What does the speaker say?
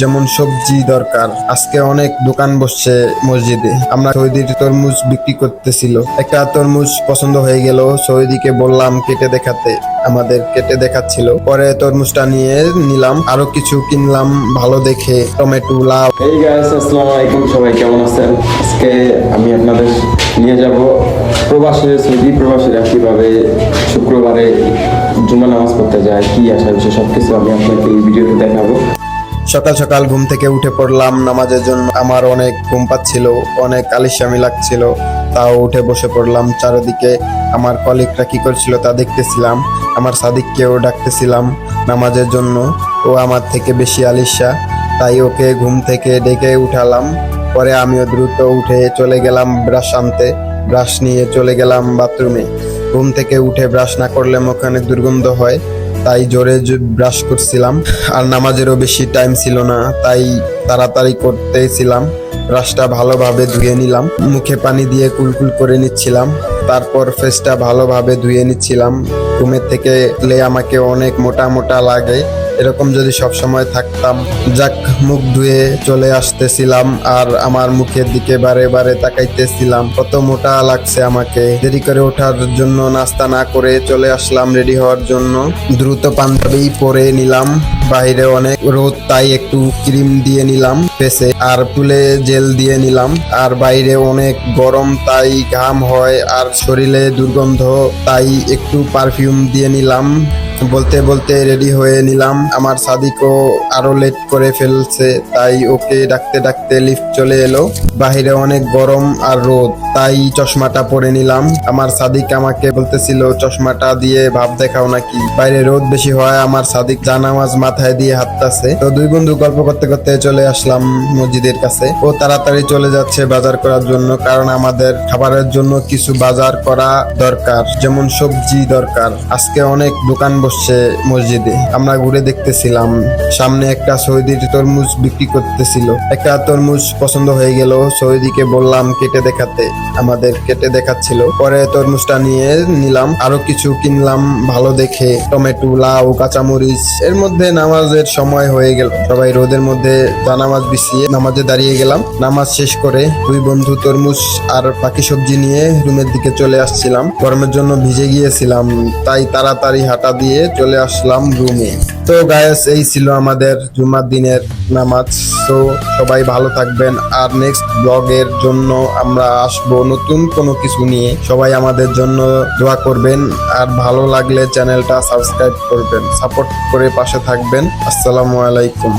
যেমন সবজি দরকার। আজকে অনেক দোকান বসছে মসজিদে। আমরা সৌদির তরমুজ বিক্রি করতেছিল। একটা তরমুজ পছন্দ হয়ে গেল, সৌদিকে বললাম কেটে দেখাতে। আমাদের কেটে দেখাচ্ছিল। পরে তরমুজটা নিয়ে নিলাম। আরও কিছু কিনলাম ভালো দেখে। টমেটো, লাউ। এই গাইস আসসালামু আলাইকুম। সবাই কেমন আছেন? আজকে আমি আপনাদের নিয়ে যাব প্রবাসে সৌদি প্রবাসীরা কীভাবে শুক্রবারে জুমা নামাজ পড়তে যায়, কি আসা বিষয়, সবকিছু আমি আপনাকে এই ভিডিওতে দেখাবো। সকাল সকাল ঘুম থেকে উঠে পড়লাম নামাজের জন্য। আমার অনেক ঘুম পাচ্ছিল, অনেক আলিস্বামি লাগছিল। তাও উঠে বসে পড়লাম চারিদিকে। আমার কলিগরা কি করছিল তা দেখতেছিলাম। আমার সাদিককেও ডাকতেছিলাম নামাজের জন্য। ও আমার থেকে বেশি আলিশা তাই ওকে ঘুম থেকে ডেকে উঠালাম। পরে আমিও দ্রুত উঠে চলে গেলাম ব্রাশ আনতে। ব্রাশ নিয়ে চলে গেলাম বাথরুমে। ঘুম থেকে উঠে ব্রাশ না করলে ওখানে দুর্গন্ধ হয়। তাই জোরে ব্রাশ করছিলাম। আর নামাজেরও বেশি টাইম ছিল না, তাই তাড়াতাড়ি করতেছিলাম। ব্রাশটা ভালোভাবে ধুয়ে নিলাম। মুখে পানি দিয়ে কুলকুল করে নিচ্ছিলাম। তারপর ফেসটা ভালোভাবে ধুয়ে নিচ্ছিলাম। রুমের থেকে আমাকে অনেক মোটা মোটা লাগে। এরকম যদি সব সময় থাকতাম, যাক, মুখ ধুয়ে চলে আসতেছিলাম আর আমার মুখের দিকে বারে বারে তাকাইতেছিলাম। কত মোটা লাগছে আমাকে। দেরি করে ওঠার জন্য নাস্তা না করে চলে আসলাম রেডি হওয়ার জন্য। দ্রুত পাঞ্জাবি পরে নিলাম। বাইরে অনেক রোদ, তাই একটু ক্রিম দিয়ে নিলাম ফেসে আর চুলে জেল দিয়ে নিলাম। আর বাইরে অনেক গরম, তাই ঘাম হয় আর শরীরে দুর্গন্ধ, তাই একটু পারফিউম দিয়ে নিলাম। বলতে বলতে রেডি হয়ে নিলাম। আমার সাদিকও আরও লেট করে ফেলছে, তাই ওকে ডাকতে ডাকতে লিফট চলে এলো। বাহিরে অনেক গরম আর রোদ, তাই চশমাটা পরে নিলাম। আমার সাদিক আমাকে বলতেছিল, চশমাটা দিয়ে ভাব দেখাও নাকি? বাইরে রোদ বেশি হয় আমার সাদিক জানামাজ মাথায় দিয়ে হাঁটতাছে। তো দুই বন্ধু গল্প করতে করতে চলে আসলাম মসজিদের কাছে। ও তাড়াতাড়ি চলে যাচ্ছে বাজার করার জন্য, কারণ আমাদের খাবারের জন্য কিছু বাজার করা দরকার, যেমন সবজি দরকার। আজকে অনেক দোকান বসছে মসজিদে। আমরা ঘুরে দেখতেছিলাম, সামনে একটা সৌদির তরমুজ বিক্রি করতেছিল। একটা তরমুজ পছন্দ হয়ে গেল, সৌদিকে বললাম কেটে দেখাতে। আমাদের কেটে দেখাচ্ছিল। পরে তরমুজটা নিয়ে নিলাম, আরও কিছু কিনলাম ভালো দেখে। টমেটো, লাউ, কাঁচামরিচ, এর মধ্যে নামাজের সময় হয়ে গেল। সবাই রোদের মধ্যে জানামাজ বিছিয়ে নামাজে দাঁড়িয়ে গেলাম। নামাজ শেষ করে দুই বন্ধু তরমুজ আর বাকি সবজি নিয়ে রুমের দিকে চলে আসছিলাম। গরমের জন্য ভিজে গিয়েছিলাম, তাই তাড়াতাড়ি হাঁটা দিয়ে চলে আসলাম রুমে। তো গায়েস এই ছিল আমাদের জুমার দিনের নামাজ। তো সবাই ভালো থাকবেন। আর নেক্সট ব্লগের জন্য আমরা আসব নতুন কোনো কিছু নিয়ে। সবাই আমাদের জন্য দোয়া করবেন। আর ভালো লাগলে চ্যানেলটা সাবস্ক্রাইব করবেন। সাপোর্ট করে পাশে থাকবেন। আসসালামু আলাইকুম।